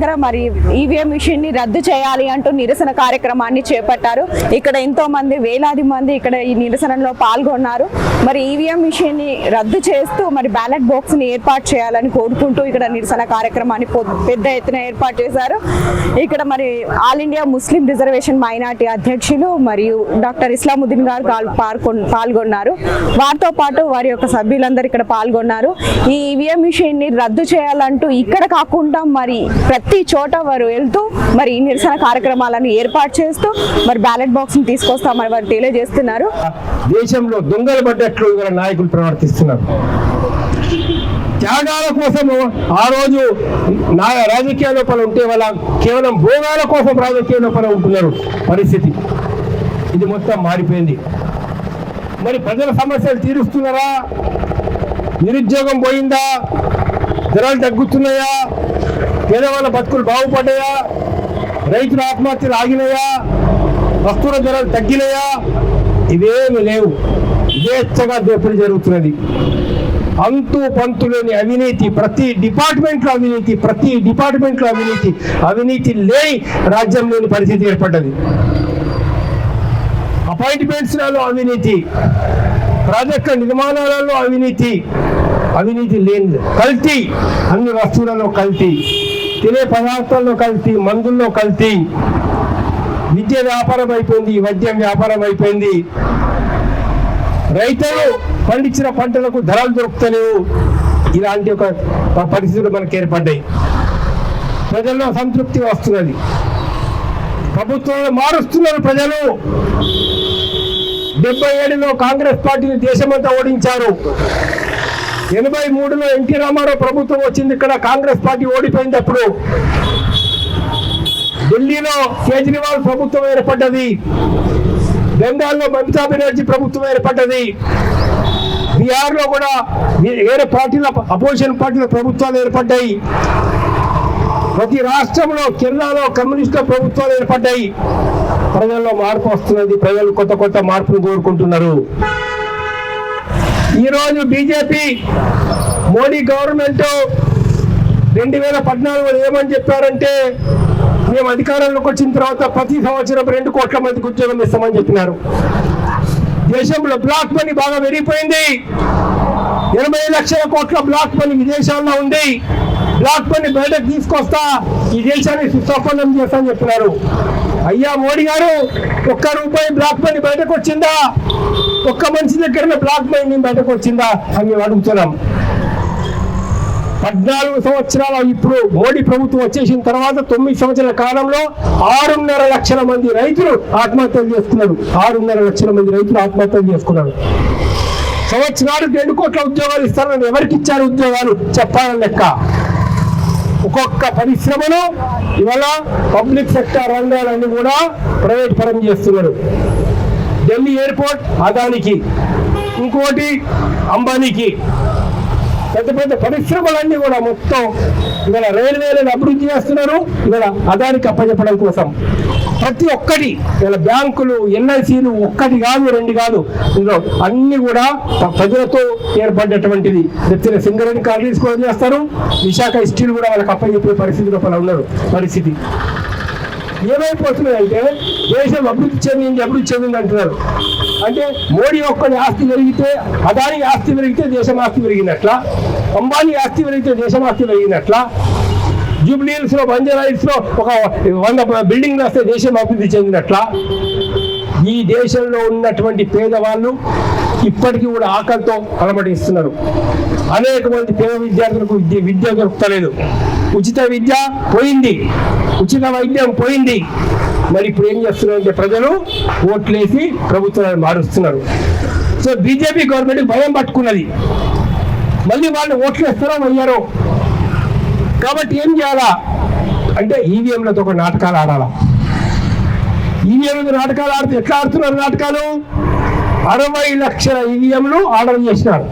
దగ్గర మరి ఈవీఎం మిషన్ని రద్దు చేయాలి అంటూ నిరసన కార్యక్రమాన్ని చేపట్టారు. ఇక్కడ ఎంతో మంది వేలాది మంది ఇక్కడ ఈ నిరసనలో పాల్గొన్నారు. మరి ఈవీఎం మిషన్ని రద్దు చేస్తూ మరి బ్యాలెట్ బాక్స్ని ఏర్పాటు చేయాలని కోరుకుంటూ ఇక్కడ నిరసన కార్యక్రమాన్ని పెద్ద ఎత్తున ఏర్పాటు చేశారు. ఇక్కడ మరి all India Muslim reservation minority అధ్యక్షులు మరియు డాక్టర్ ఇస్లాముద్దీన్ గారు పాల్గొన్నారు. వారితో పాటు వారి యొక్క సభ్యులందరూ ఇక్కడ పాల్గొన్నారు. ఈ ఈవీఎం మిషన్ని రద్దు చేయాలంటూ ఇక్కడ కాకుండా మరి ప్రతి చోట వారు వెళ్తూ మరి నిరసన కార్యక్రమాలను ఏర్పాటు చేస్తూ మరి బ్యాలెట్ బాక్స్ని తీసుకొస్తామని వారు తెలియజేస్తున్నారు. దేశంలో దొంగలు పడ్డట్లు నాయకులు ప్రవర్తిస్తున్నారు. త్యాగాల కోసము ఆ రోజు నా రాజకీయ లోపల ఉంటే వాళ్ళ కేవలం భోగాల కోసం రాజకీయ లోపల ఉంటున్నారు పరిస్థితి. ఇది మొత్తం మారిపోయింది. మరి ప్రజల సమస్యలు తీరుస్తున్నారా? నిరుద్యోగం పోయిందా? ధరలు తగ్గుతున్నాయా? పేదవాళ్ళ బతుకులు బాగుపడ్డాయా? రైతుల ఆత్మహత్యలు ఆగినాయా? వస్తువుల ధరలు తగ్గినాయా? ఇవేమి లేవు. యథేచ్ఛగా దోపిడీ జరుగుతున్నది. అంతు పంతు లేని అవినీతి ప్రతి డిపార్ట్మెంట్లో అవినీతి ప్రతి డిపార్ట్మెంట్లో అవినీతి అవినీతి లేని రాజ్యం లేని పరిస్థితి ఏర్పడ్డది. అపాయింట్మెంట్స్లలో అవినీతి ప్రాజెక్టుల నిర్మాణాలలో అవినీతి అవినీతి లేని కల్తీ అన్ని వస్తువులలో కల్తీ. తినే పదార్థాల్లో కల్తీ మందుల్లో కల్తీ విద్య వ్యాపారం అయిపోయింది వైద్యం వ్యాపారం అయిపోయింది రైతులు పండించిన పంటలకు ధరలు దొరుకుతలేవు. ఇలాంటి ఒక పరిస్థితులు మనకు ఏర్పడ్డాయి. ప్రజల్లో సంతృప్తి వస్తున్నది. ప్రభుత్వాలు మారుస్తున్నారు ప్రజలు. డెబ్బై ఏడులో కాంగ్రెస్ పార్టీని దేశమంతా ఓడించారు. ఎనభై మూడులో ఎన్టీ రామారావు ప్రభుత్వం వచ్చింది ఇక్కడ కాంగ్రెస్ పార్టీ ఓడిపోయింది అప్పుడు ఢిల్లీలో కేజ్రీవాల్ ప్రభుత్వం ఏర్పడ్డది. బెంగాల్లో మమతా బెనర్జీ ప్రభుత్వం ఏర్పడ్డది. బీహార్లో కూడా వేరే పార్టీల అపోజిషన్ పార్టీల ప్రభుత్వాలు ఏర్పడ్డాయి. ప్రతి రాష్ట్రంలో కేరళలో కమ్యూనిస్టుల ప్రభుత్వాలు ఏర్పడ్డాయి. ప్రజల్లో మార్పు వస్తున్నది ప్రజలు కొత్త కొత్త మార్పును కోరుకుంటున్నారు. ఈరోజు బీజేపీ మోడీ గవర్నమెంట్ రెండు వేల పద్నాలుగులో ఏమని చెప్పారంటే మేము అధికారంలోకి వచ్చిన తర్వాత ప్రతి సంవత్సరం రెండు కోట్ల మందికి ఉద్యోగం ఇస్తామని చెప్పినారు. దేశంలో బ్లాక్ మనీ బాగా పెరిగిపోయింది. ఎనభై లక్షల కోట్ల బ్లాక్ మనీ విదేశాల్లో ఉంది. లాక్కొని బయటకు తీసుకొస్తా. ఈ దేశాన్ని సుసంపన్నం చేస్తా అని చెప్పినారు. అయ్యా మోడీ గారు ఒక్క రూపాయి బ్లాక్ మనీ బయటకు వచ్చిందా? ఒక్క మనిషి దగ్గర బ్లాక్ మనీ బయటకు వచ్చిందా అని మేము అడుగుతున్నాం. పద్నాలుగు సంవత్సరాల ఇప్పుడు మోడీ ప్రభుత్వం వచ్చేసిన తర్వాత తొమ్మిది సంవత్సరాల కాలంలో ఆరున్నర లక్షల మంది రైతులు ఆత్మహత్యలు చేసుకున్నారు ఆరున్నర లక్షల మంది రైతులు ఆత్మహత్యలు చేసుకున్నారు సంవత్సరాలు రెండు కోట్ల ఉద్యోగాలు ఇస్తారని ఎవరికి ఇచ్చారు ఉద్యోగాలు? చెప్పాలని లెక్క. ఒక్కొక్క పరిశ్రమను ఇవాళ పబ్లిక్ సెక్టర్ రంగాలన్నీ కూడా ప్రైవేట్ పరం చేస్తున్నారు. ఢిల్లీ ఎయిర్పోర్ట్ అదానికి ఇంకోటి అంబానీకి. పెద్ద పెద్ద పరిశ్రమలన్నీ కూడా మొత్తం ఇవాళ రైల్వేలను అభివృద్ధి చేస్తున్నారు. ఇవాళ అదానికి అప్పచెప్పడం కోసం. ప్రతి ఒక్కటి ఇలా బ్యాంకులు ఎల్ఐసీలు ఒక్కటి కాదు రెండు కాదు. ఇందులో అన్ని కూడా ప్రజలతో ఏర్పడ్డటువంటిది. ఎత్తిన సింగరేణి కార్డు కూడా చేస్తారు. విశాఖ స్టీల్ కూడా వాళ్ళకి అప్పచెప్పే పరిస్థితి లోపల ఉన్నారు పరిస్థితి. ఏమైపోతున్నాయంటే దేశం అభివృద్ధి చెందింది అభివృద్ధి చెందింది అంటున్నారు. అంటే మోడీ ఒక్కడి ఆస్తి పెరిగితే అదాని ఆస్తి పెరిగితే దేశం ఆస్తి పెరిగినట్ల అంబానీ ఆస్తి పెరిగితే దేశం ఆస్తి పెరిగినట్ల జూబ్లీహిల్స్లో బంజారాయిల్స్లో ఒక వంద బిల్డింగ్ వస్తే దేశం అభివృద్ధి చెందినట్ల? ఈ దేశంలో ఉన్నటువంటి పేదవాళ్ళు ఇప్పటికీ కూడా ఆకలితో అలమటిస్తున్నారు. అనేక మంది పేద విద్యార్థులకు విద్య విద్య దొరుకుతలేదు. ఉచిత విద్య పోయింది. ఉచిత వైద్యం పోయింది. మరి ఇప్పుడు ఏం చేస్తున్నారంటే ప్రజలు ఓట్లేసి ప్రభుత్వాన్ని మారుస్తున్నారు. సో బీజేపీ గవర్నమెంట్ భయం పట్టుకున్నది. మళ్ళీ వాళ్ళు ఓట్లు వేస్తారో అయ్యారో కాబట్టి ఏం చేయాలా? అంటే ఈవీఎంలతో ఒక నాటకాలు ఆడాలా. ఈవీఎంలు నాటకాలు ఆడితే ఎట్లా ఆడుతున్నారు నాటకాలు? అరవై లక్షల ఈవీఎంలు ఆర్డర్ చేసినారు.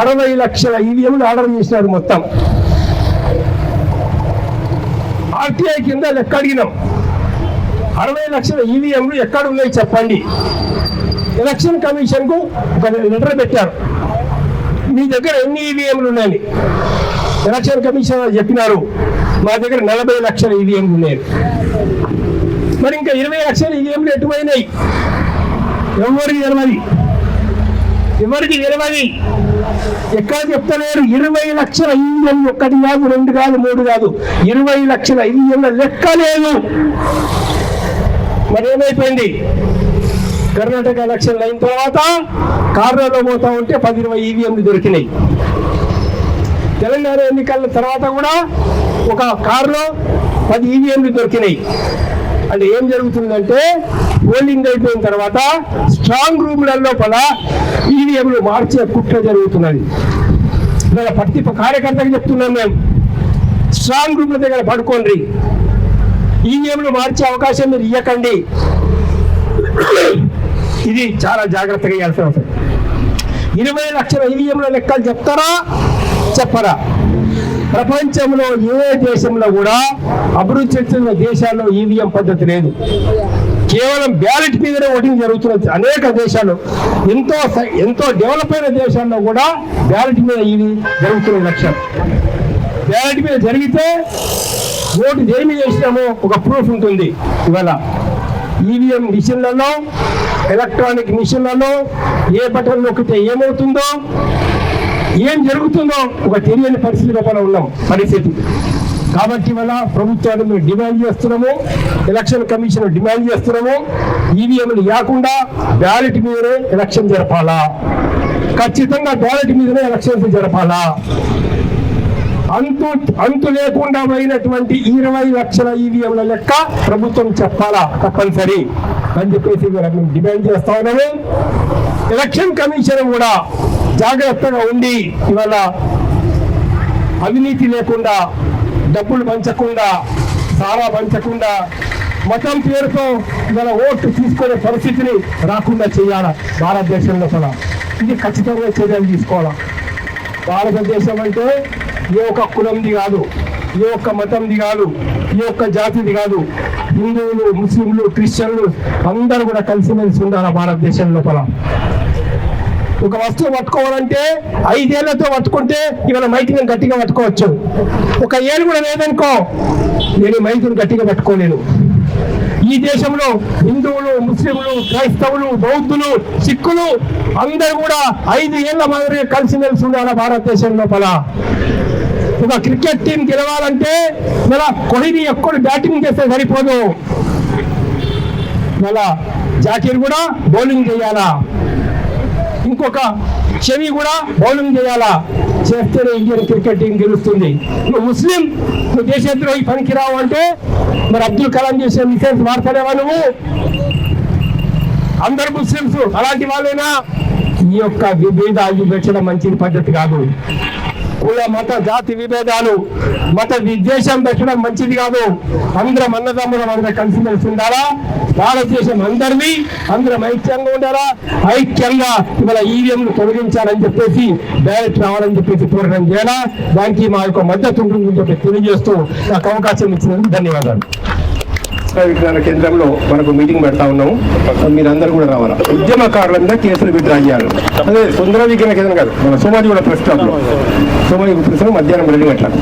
అరవై లక్షల ఈవీఎంలు ఆర్డర్ చేసినారు మొత్తం. ఆర్టీఐ కింద లెక్క అడిగినాం. అరవై లక్షల ఈవీఎంలు ఎక్కడ ఉన్నాయి చెప్పండి. ఎలక్షన్ కమిషన్కు ఒక లెటర్ పెట్టారు. మీ దగ్గర ఎన్ని ఈవీఎంలు ఉన్నాయని. ఎలక్షన్ కమిషన్ చెప్పినారు మా దగ్గర నలభై లక్షల ఈవీఎంలు ఉన్నాయి. మరి ఇంకా ఇరవై లక్షల ఈవీఎంలు ఎటువైనాయి? ఎవరికి తెలవది? ఎవరికి తెలవది? ఎక్కడ చెప్తలేరు? ఇరవై లక్షల ఇంజన్లు ఒకటి కాదు రెండు కాదు మూడు కాదు. ఇరవై లక్షల ఇంజన్ల లెక్క లేదు మరి ఏమైపోయింది? కర్ణాటక ఎలక్షన్లు అయిన తర్వాత కార్లలో పోతా ఉంటే పది ఇరవై ఈవీఎంలు దొరికినాయి. తెలంగాణ ఎన్నికల తర్వాత కూడా ఒక కారులో పది ఈవీఎంలు దొరికినాయి. అంటే ఏం జరుగుతుందంటే పోలింగ్ అయిపోయిన తర్వాత స్ట్రాంగ్ రూమ్ల లోపల ఈవీఎంలు మార్చే కుట్ర జరుగుతున్నది. ఇలా ప్రతి కార్యకర్తకు చెప్తున్నాం మేము స్ట్రాంగ్ రూమ్ల దగ్గర పడుకోండి. ఈవీఎంలు మార్చే అవకాశం మీరు ఇవ్వకండి ఇది చాలా జాగ్రత్తగా ఇవ్వాల్సిన అవసరం. ఇరవై లక్షల ఈవీఎంల లెక్కలు చెప్తారా? చెప్పరా. ప్రపంచంలో ఏ దేశంలో కూడా అభివృద్ధి చెందిన దేశాల్లో ఈవీఎం పద్ధతి లేదు. కేవలం బ్యాలెట్ మీదనే ఓటింగ్ జరుగుతున్నది. అనేక దేశాలు ఎంతో ఎంతో డెవలప్ అయిన దేశాల్లో కూడా బ్యాలెట్ మీద ఇవి జరుగుతున్న లక్ష్యం. బ్యాలెట్ మీద జరిగితే ఓటు దేని చేసినామో ఒక ప్రూఫ్ ఉంటుంది. ఇవాళ ఈవీఎం మిషన్లలో ఎలక్ట్రానిక్ మిషన్లలో ఏ బటన్ నొక్కితే ఏమవుతుందో ఏం జరుగుతుందో ఒక తెలియని పరిస్థితి లోపల ఉన్నాం. పరిస్థితి. కాబట్టి వల్ల ప్రభుత్వాన్ని మేము డిమాండ్ చేస్తున్నాము ఎలక్షన్ కమిషన్ డిమాండ్ చేస్తున్నాము ఈవీఎంలు లేకుండా బ్యాలెట్ మీదనే ఎలక్షన్ జరపాలా? ఖచ్చితంగా బ్యాలెట్ మీదనే ఎలక్షన్స్ జరపాలా? అంతు అంతు లేకుండా పోయినటువంటి ఇరవై లక్షల ఈవీఎంల లెక్క ప్రభుత్వం చెప్పాలా? తప్పనిసరి. అని చెప్పేసి మేము డిమాండ్ చేస్తా ఉన్నాము. ఎలక్షన్ కమిషన్ కూడా జాగ్రత్తగా ఉండి ఇవాళ అవినీతి లేకుండా డబ్బులు పంచకుండా సారా పంచకుండా మతం పేరుతో మన ఓట్లు తీసుకునే పరిస్థితిని రాకుండా చేయాలా భారతదేశంలో కూడా. ఇది ఖచ్చితంగా చర్యలు తీసుకోవాలా. భారతదేశం అంటే ఏ ఒక్క కులంది కాదు ఏ ఒక్క మతంది కాదు ఏ ఒక్క జాతిది కాదు. హిందువులు ముస్లింలు క్రిస్టియన్లు అందరూ కూడా కలిసిమెలిసి ఉండాలి భారతదేశం లోపల. ఒక వస్తువు పట్టుకోవాలంటే ఐదేళ్ళతో పట్టుకుంటే ఇవాళ మైక్ నేను గట్టిగా పట్టుకోవచ్చు. ఒక ఏడు కూడా లేదనుకో నేను ఈ గట్టిగా పట్టుకోలేను. ఈ దేశంలో హిందువులు ముస్లింలు క్రైస్తవులు బౌద్ధులు సిక్కులు అందరూ కూడా ఐదు ఏళ్ళ మాదిరిగా కలిసిమెలిసి ఉండాలి భారతదేశం లోపల? ఒక క్రికెట్ టీం గెలవాలంటే మళ్ళా కోహ్లీ ఎక్కడ బ్యాటింగ్ చేస్తే సరిపోదు. మళ్ళా జాకీర్ కూడా బౌలింగ్ చేయాలా? ఇంకొక చెవి కూడా బౌలింగ్ చేయాలా? చేస్తేనే ఇండియన్ క్రికెట్ టీం గెలుస్తుంది. నువ్వు ముస్లిం నువ్వు దేశద్రోహి పనికిరావు అంటే మరి అబ్దుల్ కలాం చేసే మిసైల్స్ వాడతానేవా నువ్వు? అందరు ముస్లింస్ అలాంటి వాళ్ళైనా ఈ యొక్క విభేదాలు పెట్టడం మంచి పద్ధతి కాదు. కుల మత జాతి విభేదాలు మత విద్వేషం పెట్టడం మంచిది కాదు. అందరం అన్నదమ్ములం అందరం కలిసిమెలిసి ఉండాలా? భారతదేశం అందరినీ అందరం ఐక్యంగా ఉండాలా? ఐక్యంగా ఇవాళ ఈవీఎంలు తొలగించాలని చెప్పేసి డైరెక్ట్ రావాలని చెప్పేసి పోరాటం చేయాలా? దానికి మా యొక్క మద్దతు ఉంటుందని చెప్పి తెలియజేస్తూ నాకు అవకాశం ఇచ్చినందుకు ధన్యవాదాలు. విజ్ఞాన కేంద్రంలో మనకు మీటింగ్ పెడతా ఉన్నాము. మీరందరూ కూడా రావాలా? ఉద్యమకారుల మీద కేసులు విత్డ్రా చేయాలి అదే సుందర విజ్ఞాన కేంద్రం కాదు మన సోమాజి కూడా ప్రెస్ క్లబ్ సోమాజి ప్రెస్ మధ్యాహ్నం రెండు గంటలకు.